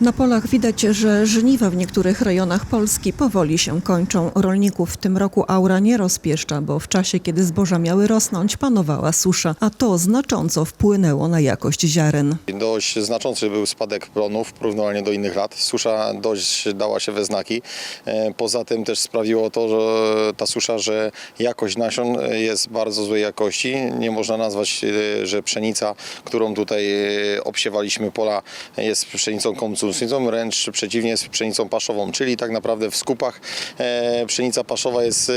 Na polach widać, że żniwa w niektórych rejonach Polski powoli się kończą. Rolników w tym roku aura nie rozpieszcza, bo w czasie, kiedy zboża miały rosnąć, panowała susza, a to znacząco wpłynęło na jakość ziaren. Dość znaczący był spadek plonów porównywalnie do innych lat. Susza dość dała się we znaki. E, Poza tym też sprawiło to, że ta susza, że jakość nasion jest bardzo złej jakości. Nie można nazwać, e, że pszenica, którą tutaj e, obsiewaliśmy pola jest pszenicą wręcz przeciwnie jest pszenicą paszową, czyli tak naprawdę w skupach e, pszenica paszowa jest e,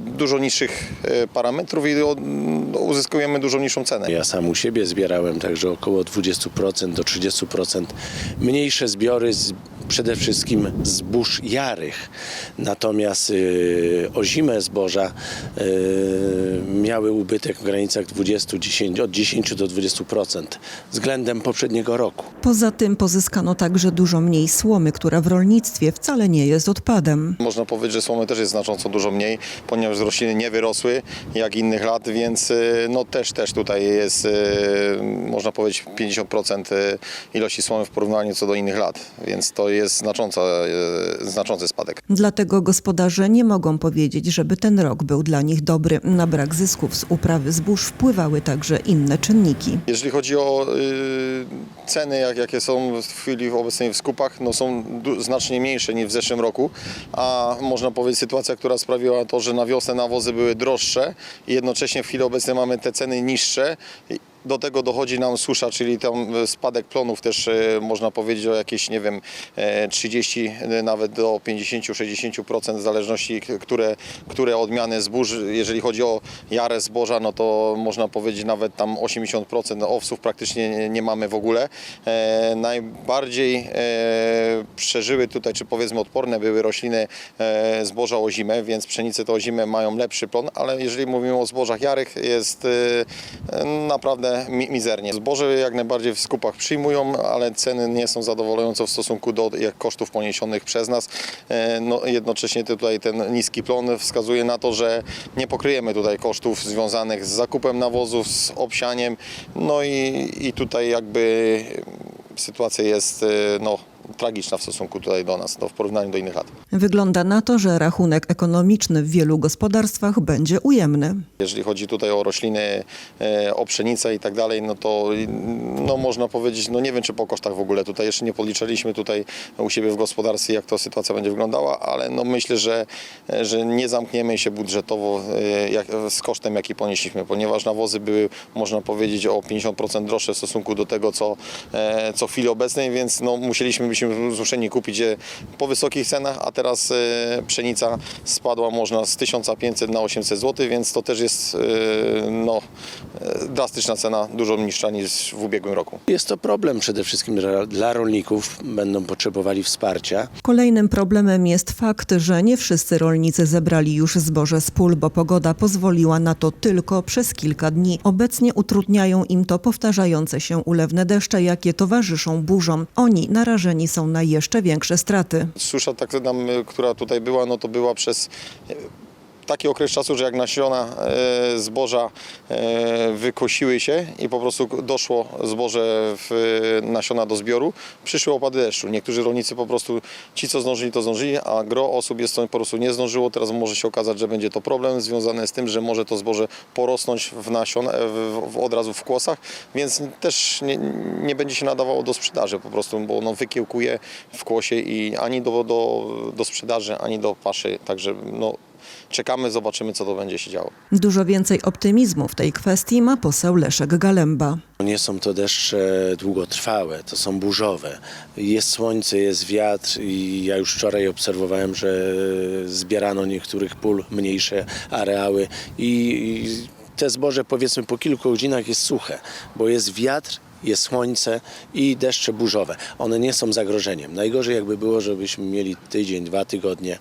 dużo niższych e, parametrów i o- uzyskujemy dużo niższą cenę. Ja sam u siebie zbierałem także około 20% do 30% mniejsze zbiory z, przede wszystkim zbóż jarych. Natomiast y, ozime zboża y, miały ubytek w granicach 20, 10, od 10 do 20% względem poprzedniego roku. Poza tym pozyskano także dużo mniej słomy, która w rolnictwie wcale nie jest odpadem. Można powiedzieć, że słomy też jest znacząco dużo mniej, ponieważ rośliny nie wyrosły jak innych lat, więc y, no też, też tutaj jest, można powiedzieć, 50% y, ilości słomy w porównaniu co do innych lat, więc to jest znacząca, y, znaczący spadek. Dlatego gospodarze nie mogą powiedzieć, żeby ten rok był dla nich dobry. Na brak zysków z uprawy zbóż wpływały także inne czynniki. Jeżeli chodzi o y, ceny, jak, jakie są w chwili obecnej w skupach, no są znacznie mniejsze niż w zeszłym roku, a można powiedzieć sytuacja, która sprawiła to, że na wiosnę nawozy były droższe i jednocześnie w chwili obecnej mamy te ceny niższe. Do tego dochodzi nam susza, czyli e, spadek plonów też e, można powiedzieć o jakieś, nie wiem, e, 30 nawet do 50-60% w zależności, które, które odmiany zbóż, jeżeli chodzi o jarę zboża, no to można powiedzieć nawet tam 80% owsów praktycznie nie, mamy w ogóle. E, najbardziej e, przeżyły tutaj, czy powiedzmy odporne były rośliny e, zboża o zimę, więc pszenice to o zimę mają lepszy plon, ale jeżeli mówimy o zbożach jarych, jest e, naprawdę mi, mizernie. Zboże jak najbardziej w skupach przyjmują, ale ceny nie są zadowalające w stosunku do kosztów poniesionych przez nas. E, no, jednocześnie tutaj ten niski plon wskazuje na to, że nie pokryjemy tutaj kosztów związanych z zakupem nawozów, z obsianiem, no i, i tutaj jakby sytuacja jest e, no, tragiczna w stosunku tutaj do nas, no, w porównaniu do innych lat. Wygląda na to, że rachunek ekonomiczny w wielu gospodarstwach będzie ujemny. Jeżeli chodzi tutaj o rośliny, e, o pszenicę i tak dalej, no to no można powiedzieć, no nie wiem czy po kosztach w ogóle, tutaj jeszcze nie podliczaliśmy tutaj u siebie w gospodarstwie jak to sytuacja będzie wyglądała, ale no myślę, że, że nie zamkniemy się budżetowo e, jak, z kosztem jaki ponieśliśmy, ponieważ nawozy były można powiedzieć o 50% droższe w stosunku do tego co, e, co w chwili obecnej, więc no musieliśmy być zmuszeni kupić je po wysokich cenach, a teraz e, pszenica spadła można z 1500 na 800 zł, więc to też jest e, no, e, drastyczna cena, dużo niższa niż w ubiegłym roku. Jest to problem przede wszystkim dla, dla rolników, będą potrzebowali wsparcia. Kolejnym problemem jest fakt, że nie wszyscy rolnicy zebrali już zboże z pól, bo pogoda pozwoliła na to tylko przez kilka dni. Obecnie utrudniają im to powtarzające się ulewne deszcze, jakie towarzyszą burzom. Oni narażeni są na jeszcze większe straty. Susza, tak nam, e, która tutaj była, no to była przez taki okres czasu, że jak nasiona e, zboża e, wykosiły się i po prostu doszło zboże w nasiona do zbioru, przyszły opady deszczu. Niektórzy rolnicy po prostu, ci co zdążyli, to zdążyli, a gro osób jest po prostu nie zdążyło. Teraz może się okazać, że będzie to problem związany z tym, że może to zboże porosnąć w nasion, e, w, w, od razu w kłosach, więc też nie, nie będzie się nadawało do sprzedaży po prostu, bo ono wykiełkuje w kłosie i ani do, do, do sprzedaży, ani do paszy, także no, czekamy, zobaczymy co to będzie się działo. Dużo więcej optymizmu w tej kwestii ma poseł Leszek Galemba. Nie są to deszcze długotrwałe, to są burzowe. Jest słońce, jest wiatr i ja już wczoraj obserwowałem, że zbierano niektórych pól mniejsze areały i i te zboże powiedzmy po kilku godzinach jest suche, bo jest wiatr, jest słońce i deszcze burzowe. One nie są zagrożeniem. Najgorzej jakby było, żebyśmy mieli tydzień, dwa tygodnie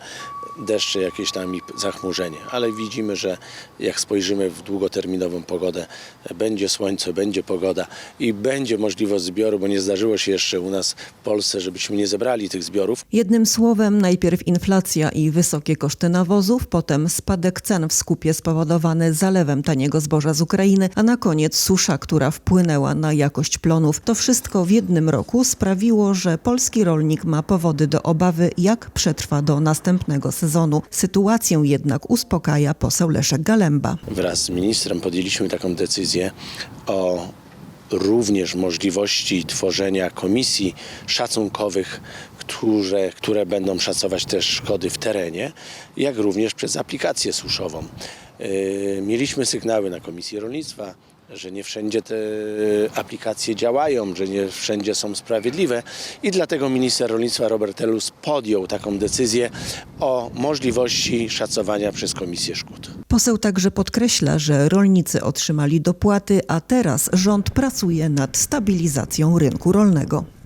deszcze jakieś tam i zachmurzenie. Ale widzimy, że jak spojrzymy w długoterminową pogodę, będzie słońce, będzie pogoda i będzie możliwość zbioru, bo nie zdarzyło się jeszcze u nas w Polsce, żebyśmy nie zebrali tych zbiorów. Jednym słowem, najpierw inflacja i wysokie koszty nawozów, potem spadek cen w skupie spowodowany zalewem taniego zboża z Ukrainy, a na koniec susza, która wpłynęła na jakość plonów. To wszystko w jednym roku sprawiło, że polski rolnik ma powody do obawy, jak przetrwa do następnego sezonu. Sytuację jednak uspokaja poseł Leszek Galemba. Wraz z ministrem podjęliśmy taką decyzję o również możliwości tworzenia komisji szacunkowych, które, które będą szacować też szkody w terenie, jak również przez aplikację suszową. Yy, Mieliśmy sygnały na Komisji Rolnictwa, że nie wszędzie te aplikacje działają, że nie wszędzie są sprawiedliwe i dlatego minister rolnictwa Robert Telus podjął taką decyzję o możliwości szacowania przez Komisję Szkód. Poseł także podkreśla, że rolnicy otrzymali dopłaty, a teraz rząd pracuje nad stabilizacją rynku rolnego.